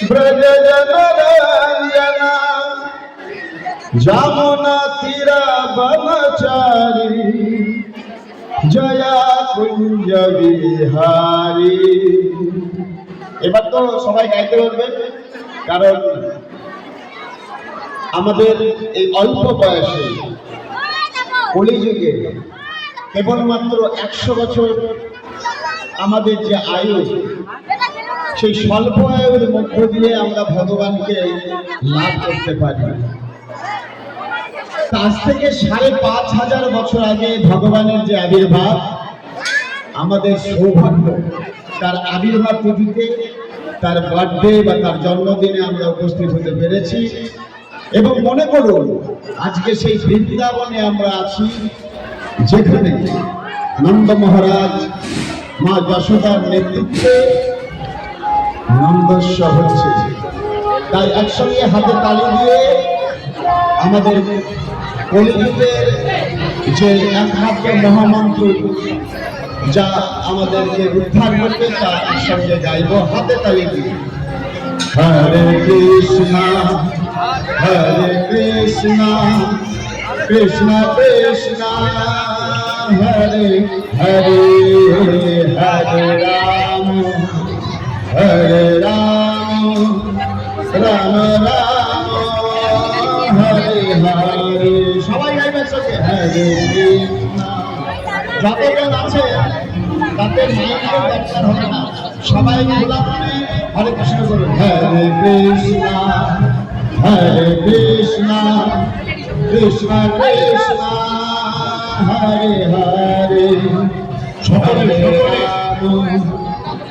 ব্রজ জনরঞ্জনা যমুনা তীরা বনচারী, জয়া কুঞ্জ বিহারী। এবার তো সবাই গাইতে পারবেন কারণ আমাদের এই অল্প বয়সে কলিযুগে কেবলমাত্র একশো বছর আমাদের যে আয়ু সেই স্বল্প আয়ুর মধ্য দিয়ে আমরা ভগবানকে লাভ করতে পারি। আজ থেকে সাড়ে পাঁচ হাজার বছর আগে ভগবানের যে আবির্ভাব, আমাদের সৌভাগ্য, তার আবির্ভাব তিথিতে তার বার্থডে বা তার জন্মদিনে আমরা উপস্থিত হতে পেরেছি। এবং মনে করুন, আজকে সেই বৃন্দাবনে আমরা আছি, যেখানে নন্দ মহারাজ মা যশোদার নেতৃত্বে নন্দস্ব হচ্ছে। তাই একসঙ্গে হাতে তালি দিয়ে আমাদের কলিযুগের যে একমাত্র মহামন্ত্র যা আমাদেরকে উদ্ধার করবে, তা একসঙ্গে গাইব, হাতে তালি দিয়ে। হরে কৃষ্ণ হরে কৃষ্ণ কৃষ্ণ কৃষ্ণ হরে হরে হরে রাম। হরে রাম রাম রাম, হরে হরে। সবাই গাইবেন সঙ্গে হরে যতজন আছে তাদের মাইকের দরকার হবে না। সবাই মনে হরে কৃষ্ণ করুন। হরে কৃষ্ণ হরে কৃষ্ণ কৃষ্ণ কৃষ্ণ, হরে হরে। সকলে রাম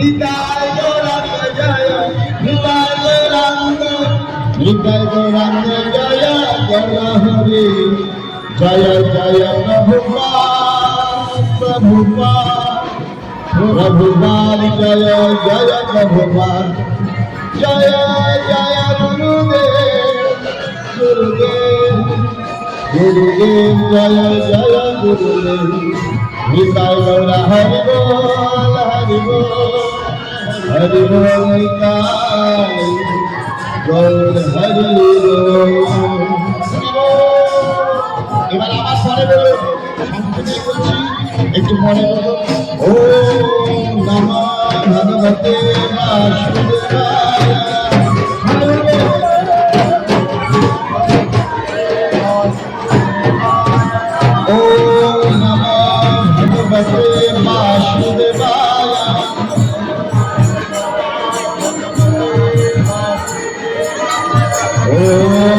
নিতাই গৌরাঙ্গ জয় নিতাই গৌরাঙ্গ নিতাই গৌরাঙ্গ জয় গৌর হরি, জয় জয় প্রভুপাল প্রভুপাল প্রভুপাল, জয় জয় প্রভুপাল, জয় জয় গুরুদেব গুরুদেব। গুরুদেব জয় জয় গুরুদেব নিতাই ভগবতে ও